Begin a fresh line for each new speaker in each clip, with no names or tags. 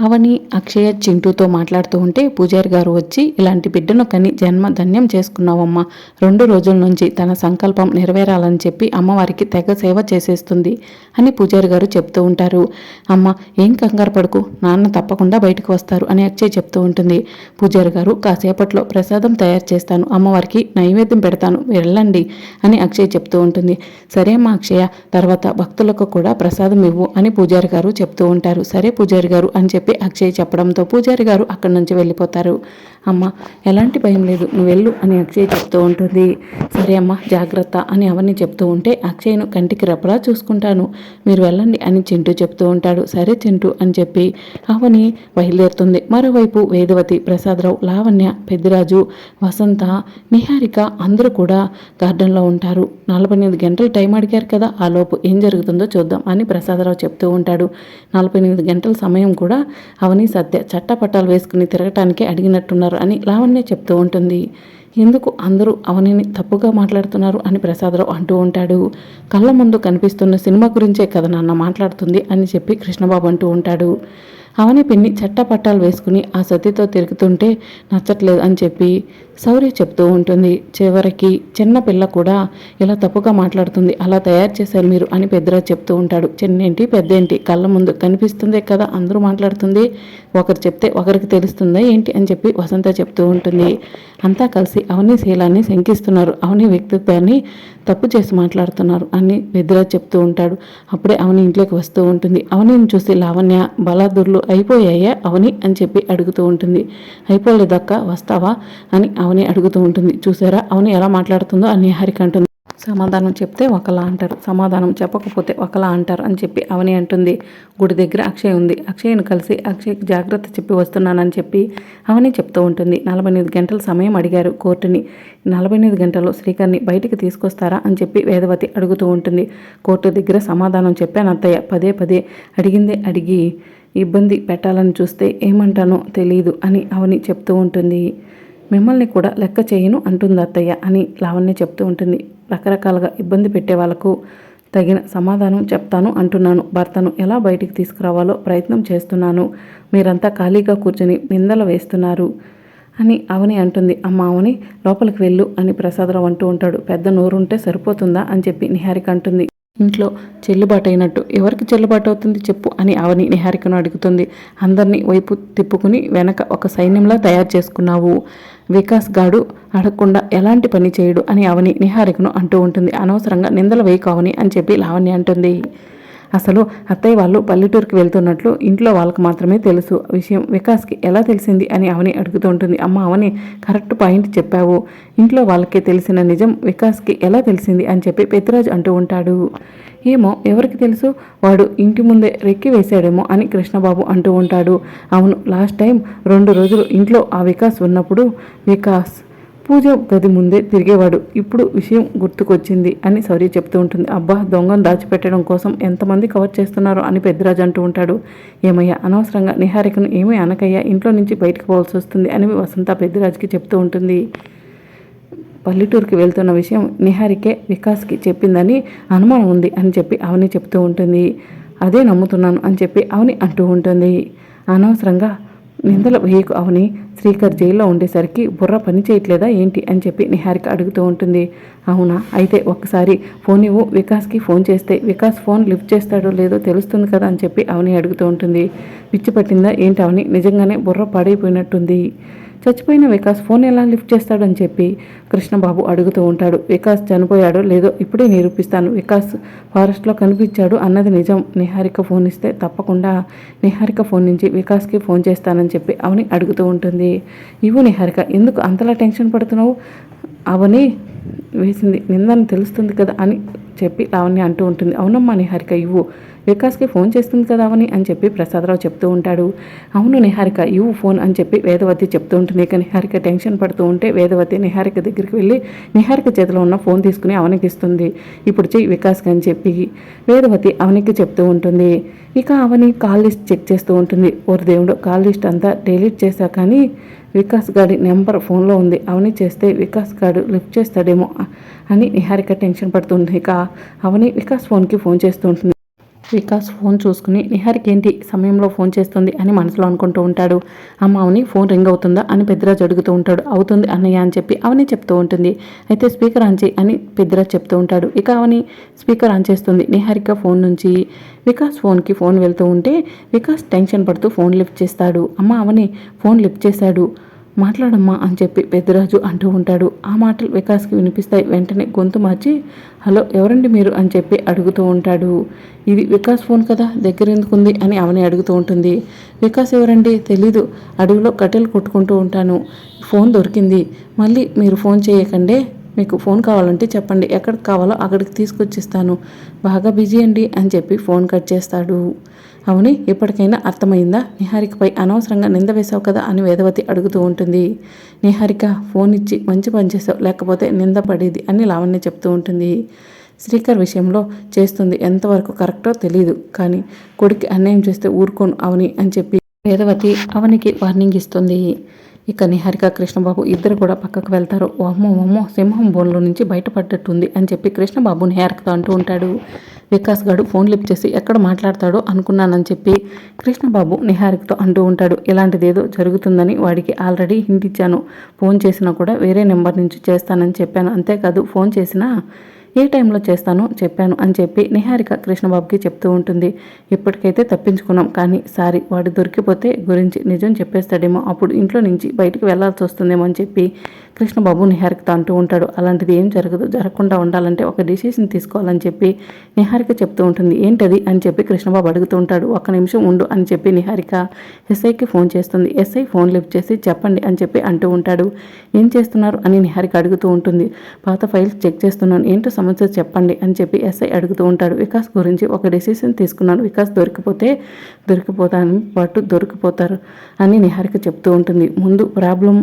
అవని అక్షయ చింటూతో మాట్లాడుతూ ఉంటే పూజారి గారు వచ్చి ఇలాంటి బిడ్డను కని జన్మ ధన్యం చేసుకున్నావమ్మా. రెండు రోజుల నుంచి తన సంకల్పం నెరవేరాలని చెప్పి అమ్మవారికి తెగ సేవ చేసేస్తుంది అని పూజారి గారు చెప్తూ ఉంటారు. అమ్మ ఏం కంగారు పడుకు. నాన్న తప్పకుండా బయటకు వస్తారు అని అక్షయ్ చెప్తూ ఉంటుంది. పూజారి గారు కాసేపట్లో ప్రసాదం తయారు చేస్తాను. అమ్మవారికి నైవేద్యం పెడతాను. వెళ్ళండి అని అక్షయ్ చెప్తూ ఉంటుంది. సరే మా అక్షయ తర్వాత భక్తులకు కూడా ప్రసాదం ఇవ్వు అని పూజారి గారు చెప్తూ ఉంటారు. సరే పూజారి గారు అని చెప్పి అక్షయ్ చెప్పడంతో పూజారి గారు అక్కడి నుంచి వెళ్ళిపోతారు. అమ్మ ఎలాంటి భయం లేదు. నువ్వు వెళ్ళు అని అక్షయ్ చెప్తూ ఉంటుంది. సరే అమ్మ జాగ్రత్త అని అవన్నీ చెప్తూ ఉంటే అక్షయ్ను కంటికి రెప్పలా చూసుకుంటాను. మీరు వెళ్ళండి అని చింటూ చెప్తూ ఉంటాడు. సరే చింటూ అని చెప్పి అవని బయలుదేరుతుంది. మరోవైపు వేదవతి ప్రసాదరావు లావణ్య పెద్దిరాజు వసంత నిహారిక అందరూ కూడా గార్డెన్లో ఉంటారు. నలభై ఎనిమిది గంటలు టైం అడిగారు కదా ఆ లోపు ఏం జరుగుతుందో చూద్దాం అని ప్రసాదరావు చెప్తూ ఉంటాడు. నలభై ఎనిమిది గంటల సమయం కూడా అవని సత్య చట్టపట్టాలు వేసుకుని తిరగటానికి అడిగినట్టున్నారు అని లావణ్య చెప్తూ ఉంటుంది. ఎందుకు అందరూ అవనిని తప్పుగా మాట్లాడుతున్నారు అని ప్రసాదరావు అంటూ ఉంటాడు. కళ్ళ ముందు కనిపిస్తున్న సినిమా గురించే కదా నాన్న మాట్లాడుతుంది అని చెప్పి కృష్ణబాబు అంటూ ఉంటాడు. అవని పిన్ని చట్టపట్టాలు వేసుకుని ఆ సతితో తిరుగుతుంటే నచ్చట్లేదు అని చెప్పి శౌర్య చెప్తూ ఉంటుంది. చివరికి చిన్న పిల్ల కూడా ఇలా తప్పుగా మాట్లాడుతుంది. అలా తయారు చేశారు మీరు అని పెద్దరాజు చెప్తూ ఉంటాడు. చిన్నేంటి పెద్దేంటి? కళ్ళ ముందు కనిపిస్తుందే కదా అందరూ మాట్లాడుతుంది. ఒకరు చెప్తే ఒకరికి తెలుస్తుందా ఏంటి అని చెప్పి వసంత చెప్తూ ఉంటుంది. అంతా కలిసి అవని శీలాన్ని శంకిస్తున్నారు. అవని వ్యక్తిత్వాన్ని తప్పు చేసి మాట్లాడుతున్నారు అని పెద్దరాజు చెప్తూ ఉంటాడు. అప్పుడే అవని ఇంట్లోకి వస్తూ ఉంటుంది. అవనిని చూసి లావణ్య బలాదుర్లు అయిపోయాయా? అవని అని చెప్పి అడుగుతూ ఉంటుంది. అయిపోలేదక్క వస్తావా? అని అవని అడుగుతూ ఉంటుంది. చూసారా అవని ఎలా మాట్లాడుతుందో అని నిహారిక అంటుంది. సమాధానం చెప్తే ఒకలా అంటారు. సమాధానం చెప్పకపోతే ఒకలా అంటారు అని చెప్పి అవని అంటుంది. గుడి దగ్గర అక్షయ్ ఉంది. అక్షయ్ను కలిసి అక్షయ్కి జాగ్రత్త చెప్పి వస్తున్నానని చెప్పి అవని చెప్తూ ఉంటుంది. నలభై ఎనిమిది గంటల సమయం అడిగారు కోర్టుని. నలభై ఎనిమిది గంటల్లో శ్రీకర్ని బయటికి తీసుకొస్తారా అని చెప్పి వేదవతి అడుగుతూ ఉంటుంది. కోర్టు దగ్గర సమాధానం చెప్పాను అత్తయ్య. పదే పదే అడిగిందే అడిగి ఇబ్బంది పెట్టాలని చూస్తే ఏమంటానో తెలియదు అని అవని చెప్తూ ఉంటుంది. మిమ్మల్ని కూడా లెక్క చేయను అంటుంది అత్తయ్య అని లావణ్య చెప్తూ ఉంటుంది. రకరకాలుగా ఇబ్బంది పెట్టే వాళ్ళకు తగిన సమాధానం చెప్తాను అంటున్నాను. భర్తను ఎలా బయటికి తీసుకురావాలో ప్రయత్నం చేస్తున్నాను. మీరంతా ఖాళీగా కూర్చొని నిందలు వేస్తున్నారు అని అవని అంటుంది. అమ్మ అవని లోపలికి వెళ్ళు అని ప్రసాదరావు అంటూ ఉంటాడు. పెద్ద నోరుంటే సరిపోతుందా అని చెప్పి నిహారిక అంటుంది. ఇంట్లో చెల్లుబాటు అయినట్టు ఎవరికి చెల్లుబాటు అవుతుంది చెప్పు అని అవని నిహారికను అడుగుతుంది. అందరినీ వైపు తిప్పుకుని వెనక ఒక సైన్యంలా తయారు చేసుకున్నావు. వికాస్ గాడు అడగకుండా ఎలాంటి పని చేయడు అని అవని నిహారికను అంటూ ఉంటుంది. అనవసరంగా నిందలు వేయకావని అని చెప్పి లావణ్య అంటుంది. అసలు అత్తయ్య వాళ్ళు పల్లెటూరుకి వెళ్తున్నట్లు ఇంట్లో వాళ్ళకి మాత్రమే తెలుసు. విషయం వికాస్కి ఎలా తెలిసింది అని అవని అడుగుతూ ఉంటుంది అమ్మ అవని కరెక్ట్ పాయింట్ చెప్పావు. ఇంట్లో వాళ్ళకే తెలిసిన నిజం వికాస్కి ఎలా తెలిసింది అని చెప్పి పెద్దరాజు అంటూ ఉంటాడు. ఏమో ఎవరికి తెలుసు? వాడు ఇంటి ముందే రెక్కి వేశాడేమో అని కృష్ణబాబు అంటూ ఉంటాడు. అవును లాస్ట్ టైం రెండు రోజులు ఇంట్లో ఆ వికాస్ ఉన్నప్పుడు వికాస్ పూజ గది ముందే తిరిగేవాడు. ఇప్పుడు విషయం గుర్తుకొచ్చింది అని సౌర్య చెప్తూ ఉంటుంది. అబ్బా దొంగను దాచిపెట్టడం కోసం ఎంతమంది కవర్ చేస్తున్నారో అని పెద్దరాజు అంటూ ఉంటాడు. ఏమయ్యా అనవసరంగా నిహారికను ఏమీ అనకయ్యా ఇంట్లో నుంచి బయటకు పోవాల్సి వస్తుంది అని వసంత పెద్దరాజుకి చెప్తూ ఉంటుంది. పల్లెటూరుకి వెళ్తున్న విషయం నిహారికే వికాస్కి చెప్పిందని అనుమానం ఉంది అని చెప్పి అవని చెప్తూ ఉంటుంది. అదే నమ్ముతున్నాను అని చెప్పి అవని అంటూ ఉంటుంది. అనవసరంగా నిందల వేయకు అవని శ్రీకర్ జైల్లో ఉండేసరికి బుర్ర పని చేయట్లేదా ఏంటి అని చెప్పి నిహారిక అడుగుతూ ఉంటుంది. అవునా? అయితే ఒక్కసారి ఫోన్ ఇవ్వు. వికాస్కి ఫోన్ చేస్తే వికాస్ ఫోన్ లిఫ్ట్ చేస్తాడో లేదో తెలుస్తుంది కదా అని చెప్పి అవని అడుగుతూ ఉంటుంది. పిచ్చి పట్టిందా? ఏంటి అవని? నిజంగానే బుర్ర పాడైపోయినట్టుంది. చచ్చిపోయిన వికాస్ ఫోన్ ఎలా లిఫ్ట్ చేస్తాడని చెప్పి కృష్ణబాబు అడుగుతూ ఉంటాడు. వికాస్ చనిపోయాడో లేదో ఇప్పుడే నిరూపిస్తాను. వికాస్ ఫారెస్ట్లో కనిపించాడు అన్నది నిజం. నిహారిక ఫోన్ ఇస్తే తప్పకుండా నిహారిక ఫోన్ నుంచి వికాస్కి ఫోన్ చేస్తానని చెప్పి అవని అడుగుతూ ఉంటుంది. ఇవ్వు నిహారిక ఎందుకు అంతలా టెన్షన్ పడుతున్నావు? అవని వేసింది. నిందని తెలుస్తుంది కదా అని చెప్పి లావణ్య అంటూ ఉంటుంది. అవునమ్మా నిహారిక ఇవ్వు. వికాస్కి ఫోన్ చేస్తుంది కదా అవని అని చెప్పి ప్రసాదరావు చెప్తూ ఉంటాడు. అవును నిహారిక ఇవ్వు ఫోన్ అని చెప్పి వేదవతి చెప్తూ ఉంటుంది. ఇక నిహారిక టెన్షన్ పడుతూ ఉంటే వేదవతి నిహారిక దగ్గరికి వెళ్ళి నిహారిక చేతిలో ఉన్న ఫోన్ తీసుకుని అవనికి ఇస్తుంది. ఇప్పుడు చెయ్యి వికాస్కి అని చెప్పి వేదవతి అవనికి చెప్తూ ఉంటుంది. ఇక అవని కాల్ లిస్ట్ చెక్ చేస్తూ ఉంటుంది. ఓరి దేవుడు కాల్ లిస్ట్ అంతా డిలీట్ చేశా కానీ వికాస్ గాడి నెంబర్ ఫోన్లో ఉంది. అవని చేస్తే వికాస్ గాడు లిఫ్ట్ చేస్తాడేమో అని నిహారిక టెన్షన్ పడుతుంది ఇక అవని వికాస్ ఫోన్కి ఫోన్ చేస్తూ ఉంటుంది. వికాస్ ఫోన్ చూసుకుని నిహారికి ఏంటి సమయంలో ఫోన్ చేస్తుంది? అని మనసులో అనుకుంటూ ఉంటాడు. అమ్మ అవని ఫోన్ రింగ్ అవుతుందా? అని పెద్దరాజు అడుగుతూ ఉంటాడు. అవుతుంది అన్నయ్య అని చెప్పి అవని చెప్తూ ఉంటుంది. అయితే స్పీకర్ ఆన్ చేయి అని పెద్దరాజు చెప్తూ ఉంటాడు. ఇక అవని స్పీకర్ ఆన్ చేస్తుంది. నిహారిక ఫోన్ నుంచి వికాస్ ఫోన్కి ఫోన్ వెళ్తూ ఉంటే వికాస్ టెన్షన్ పడుతూ ఫోన్ లిఫ్ట్ చేస్తాడు. అమ్మ అవని ఫోన్ లిఫ్ట్ చేశాడు. మాట్లాడమ్మా అని చెప్పి పెద్దరాజు అంటూ ఉంటాడు. ఆ మాటలు వికాస్కి వినిపిస్తాయి. వెంటనే గొంతు మార్చి హలో ఎవరండి మీరు? అని చెప్పి అడుగుతూ ఉంటాడు. ఇది వికాస్ ఫోన్ కదా దగ్గర ఎందుకుంది అని అవని అడుగుతూ ఉంటుంది. వికాస్ ఎవరండి? తెలీదు. అడవిలో కట్టెలు కొట్టుకుంటూ ఉంటాను. ఫోన్ దొరికింది. మళ్ళీ మీరు ఫోన్ చేయకండే. మీకు ఫోన్ కావాలంటే చెప్పండి. ఎక్కడికి కావాలో అక్కడికి తీసుకొచ్చిస్తాను. బాగా బిజీ అండి అని చెప్పి ఫోన్ కట్ చేస్తాడు. అవుని ఇప్పటికైనా అర్థమైందా? నిహారికపై అనవసరంగా నింద వేశావు కదా అని వేదవతి అడుగుతూ ఉంటుంది. నిహారిక ఫోన్ ఇచ్చి మంచి పని చేసావు లేకపోతే నింద పడేది అని లావణ్య చెప్తూ ఉంటుంది. శ్రీకర్ విషయంలో చేస్తుంది ఎంతవరకు కరెక్టో తెలియదు కానీ కొడుకు అన్యాయం చేస్తే ఊరుకోను అవని అని చెప్పి వేదవతి అవనికి వార్నింగ్ ఇస్తుంది. ఇక నిహారిక కృష్ణబాబు ఇద్దరు కూడా పక్కకు వెళ్తారు. అమ్మో అమ్మో సింహం బోన్లో నుంచి బయటపడ్డట్టుంది అని చెప్పి కృష్ణబాబు నిహారికతో అంటూ ఉంటాడు. వికాస్ గారు ఫోన్ లిప్ చేసి ఎక్కడ మాట్లాడతాడో అనుకున్నానని చెప్పి కృష్ణబాబు నిహారికతో అంటూ ఉంటాడు. ఇలాంటిదేదో జరుగుతుందని వాడికి ఆల్రెడీ హింట్ ఇచ్చాను. ఫోన్ చేసినా కూడా వేరే నెంబర్ నుంచి చేస్తానని చెప్పాను. అంతేకాదు ఫోన్ చేసినా ఏ టైంలో చేస్తానో చెప్పాను అని చెప్పి నిహారిక కృష్ణబాబుకి చెప్తూ ఉంటుంది. ఇప్పటికైతే తప్పించుకున్నాం కానీ సారీ వాడు దొరికిపోతే గురించి నిజం చెప్పేస్తాడేమో అప్పుడు ఇంట్లో నుంచి బయటకు వెళ్ళాల్సి వస్తుందేమో అని చెప్పి కృష్ణబాబు నిహారికతో అంటూ ఉంటాడు. అలాంటిది ఏం జరగదు జరగకుండా ఉండాలంటే ఒక డిసిషన్ తీసుకోవాలని చెప్పి నిహారిక చెప్తూ ఉంటుంది. ఏంటది అని చెప్పి కృష్ణబాబు అడుగుతూ ఉంటాడు. ఒక్క నిమిషం ఉండు అని చెప్పి నిహారిక ఎస్ఐకి ఫోన్ చేస్తుంది. ఎస్ఐ ఫోన్ లిఫ్ట్ చేసి చెప్పండి అని చెప్పి అంటూ ఉంటాడు. ఏం చేస్తున్నారు అని నిహారిక అడుగుతూ ఉంటుంది. పాత ఫైల్స్ చెక్ చేస్తున్నాను. ఏంటో సమస్య చెప్పండి అని చెప్పి ఎస్ఐ అడుగుతూ ఉంటాడు. వికాస్ గురించి ఒక డెసిషన్ తీసుకున్నాను. వికాస్ దొరికిపోతే దొరికిపోతాను. పాటు దొరికిపోతారు అని నిహారిక చెప్తూ ఉంటుంది. ముందు ప్రాబ్లం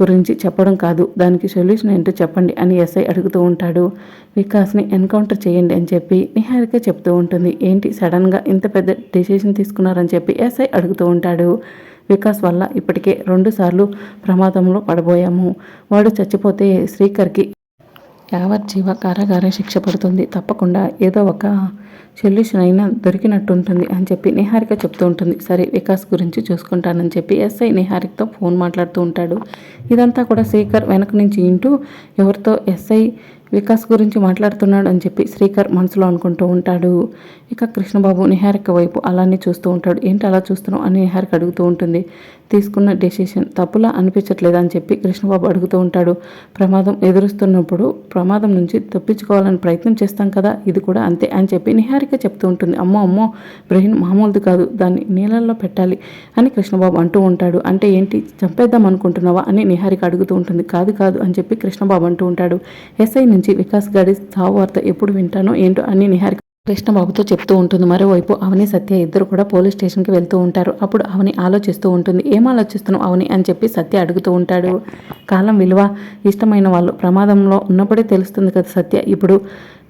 గురించి చెప్పడం కాదు. దానికి సొల్యూషన్ ఏంటో చెప్పండి అని ఎస్ఐ అడుగుతూ ఉంటాడు. వికాస్ని ఎన్కౌంటర్ చేయండి అని చెప్పి నిహారిక చెప్తూ ఉంటుంది. ఏంటి? సడన్గా ఇంత పెద్ద డెసిషన్ తీసుకున్నారని చెప్పి ఎస్ఐ అడుగుతూ ఉంటాడు. వికాస్ వల్ల ఇప్పటికే రెండుసార్లు ప్రమాదంలో పడబోయాము. వాడు చచ్చిపోతే శ్రీకర్కి యావజ్జీవ కారాగార శిక్ష పడుతుంది. తప్పకుండా ఏదో ఒక సొల్యూషన్ అయినా దొరికినట్టుంటుంది అని చెప్పి నిహారిక చెప్తూ ఉంటుంది. సరే వికాస్ గురించి చూసుకుంటానని చెప్పి ఎస్ఐ నిహారికతో ఫోన్ మాట్లాడుతూ ఉంటాడు. ఇదంతా కూడా శ్రీకర్ వెనక నుంచి ఇంటూ ఎవరితో ఎస్ఐ వికాస్ గురించి మాట్లాడుతున్నాడు అని చెప్పి శ్రీకర్ మనసులో అనుకుంటూ ఉంటాడు. ఇక కృష్ణబాబు నిహారిక వైపు అలానే చూస్తూ ఉంటాడు. ఏంటి అలా చూస్తున్నావు? అని నిహారిక అడుగుతూ ఉంటుంది. తీసుకున్న డెసిషన్ తప్పులా అనిపించట్లేదా అని చెప్పి కృష్ణబాబు అడుగుతూ ఉంటాడు. ప్రమాదం ఎదురుస్తున్నప్పుడు ప్రమాదం నుంచి తప్పించుకోవాలని ప్రయత్నం చేస్తాం కదా ఇది కూడా అంతే అని చెప్పి నిహారిక చెప్తూ ఉంటుంది. అమ్మో అమ్మో బ్రెయిన్ మామూలుది కాదు దాన్ని నీళ్ళల్లో పెట్టాలి అని కృష్ణబాబు అంటూ ఉంటాడు. అంటే ఏంటి చంపేద్దాం అనుకుంటున్నావా? అని నిహారిక అడుగుతూ ఉంటుంది. కాదు కాదు అని చెప్పి కృష్ణబాబు అంటూ ఉంటాడు. ఎస్ఐ నుంచి వికాస్ గాడి సావు వార్త ఎప్పుడు వింటానో ఏంటో అని నిహారిక కృష్ణబాబుతో చెప్తూ ఉంటుంది. మరోవైపు అవని సత్య ఇద్దరు కూడా పోలీస్ స్టేషన్కి వెళ్తూ ఉంటారు. అప్పుడు అవని ఆలోచిస్తూ ఉంటుంది. ఏం ఆలోచిస్తున్నావు అవని? అని చెప్పి సత్య అడుగుతూ ఉంటాడు. కాలం విలువ ఇష్టమైన వాళ్ళు ప్రమాదంలో ఉన్నప్పుడే తెలుస్తుంది కదా సత్య. ఇప్పుడు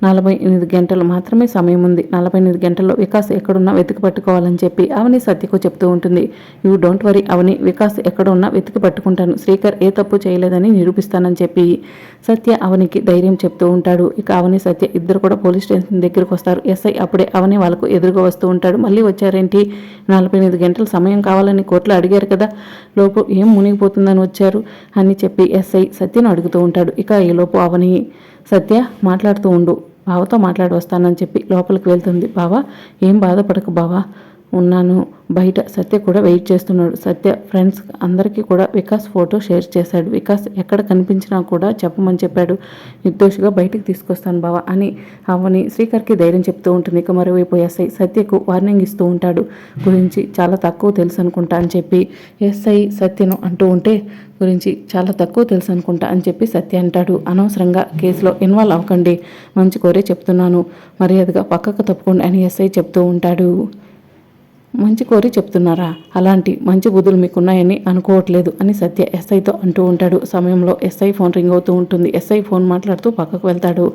నలభై ఎనిమిది గంటలు మాత్రమే సమయం ఉంది నలభై ఎనిమిది గంటల్లో వికాస్ ఎక్కడున్నా వెతికి పట్టుకోవాలని చెప్పి అవని సత్యకు చెప్తూ ఉంటుంది. You don't worry Avani Vikas ఎక్కడున్నా వెతికి పట్టుకుంటాను. శ్రీకర్ ఏ తప్పు చేయలేదని నిరూపిస్తానని చెప్పి సత్య అవనికి ధైర్యం చెప్తూ ఉంటాడు. ఇక అవని సత్య ఇద్దరు కూడా పోలీస్ స్టేషన్ దగ్గరికి వస్తారు. ఎస్ఐ అప్పుడే అవని వాళ్ళకు ఎదురుగా వస్తూ ఉంటాడు. మళ్ళీ వచ్చారేంటి? నలభై ఎనిమిది గంటల సమయం కావాలని కోర్టులో అడిగారు కదా. లోపు ఏం మునిగిపోతుందని వచ్చారు? అని చెప్పి ఎస్ఐ సత్యను అడుగుతూ ఉంటాడు. ఇక ఈ లోపు అవని సత్య మాట్లాడుతూ ఉండు. బావతో మాట్లాడి వస్తానని చెప్పి లోపలికి వెళ్తుంది. బావా ఏం బాధపడకు బావా. ఉన్నాను. బయట సత్య కూడా వెయిట్ చేస్తున్నాడు. సత్య ఫ్రెండ్స్ అందరికీ కూడా వికాస్ ఫోటో షేర్ చేశాడు. వికాస్ ఎక్కడ కనిపించినా కూడా చెప్పమని చెప్పాడు. నిర్దోషిగా బయటికి తీసుకొస్తాను బావా అని అవని శ్రీకర్కి ధైర్యం చెప్తూ ఉంటుంది. ఇక మరోవైపు ఎస్ఐ సత్యకు వార్నింగ్ ఇస్తూ ఉంటాడు. గురించి చాలా తక్కువ తెలుసు అనుకుంటా అని చెప్పి ఎస్ఐ సత్యను అంటూ ఉంటే గురించి చాలా తక్కువ తెలుసు అనుకుంటా అని చెప్పి సత్య అంటాడు. అనవసరంగా కేసులో ఇన్వాల్వ్ అవ్వకండి. మంచి కోరే చెప్తున్నాను. మర్యాదగా పక్కకు తప్పుకోండి అని ఎస్ఐ చెప్తూ ఉంటాడు. మంచి కోరి చెప్తున్నారా? అలాంటి మంచి బుద్ధులు మీకున్నాయని అనుకోవట్లేదు అని సత్య ఎస్ఐతో అంటూ ఉంటాడు. సమయంలో ఎస్ఐ ఫోన్ రింగ్ అవుతూ ఉంటుంది. ఎస్ఐ ఫోన్ మాట్లాడుతూ పక్కకు వెళ్తాడు.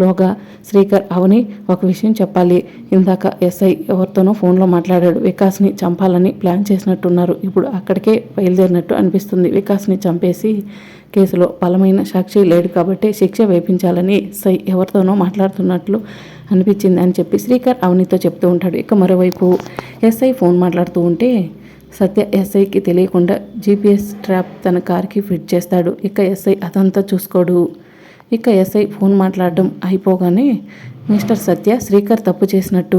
లోగా శ్రీకర్ అవని ఒక విషయం చెప్పాలి. ఇందాక ఎస్ఐ ఎవరితోనో ఫోన్లో మాట్లాడాడు. వికాస్ని చంపాలని ప్లాన్ చేసినట్టున్నారు. ఇప్పుడు అక్కడికే బయలుదేరినట్టు అనిపిస్తుంది. వికాస్ని చంపేసి కేసులో బలమైన సాక్షి లేడు కాబట్టి శిక్ష వేపించాలని ఎస్ఐ ఎవరితోనో మాట్లాడుతున్నట్లు అనిపించింది అని చెప్పి శ్రీకర్ అవనితో చెప్తూ ఉంటాడు. ఇక మరోవైపు ఎస్ఐ ఫోన్ మాట్లాడుతూ ఉంటే సత్య ఎస్ఐకి తెలియకుండా జీపీఎస్ ట్రాప్ తన కార్కి ఫిట్ చేస్తాడు. ఇక ఎస్ఐ అదంతా చూసుకోడు. ఇక ఎస్ఐ ఫోన్ మాట్లాడడం అయిపోగానే మిస్టర్ సత్య శ్రీకర్ తప్పు చేసినట్టు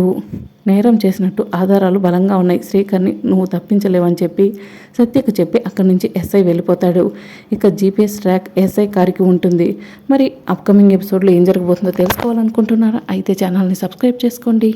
నేరం చేసినట్టు ఆధారాలు బలంగా ఉన్నాయి. శ్రీకర్ని నువ్వు తప్పించలేవని చెప్పి సత్యకు చెప్పి అక్కడి నుంచి ఎస్ఐ వెళ్ళిపోతాడు. ఇక జీపీఎస్ ట్రాక్ ఎస్ఐ కారికి ఉంటుంది. మరి అప్కమింగ్ ఎపిసోడ్లో ఏం జరగబోతుందో తెలుసుకోవాలనుకుంటున్నారా? అయితే ఛానల్ని సబ్స్క్రైబ్ చేసుకోండి.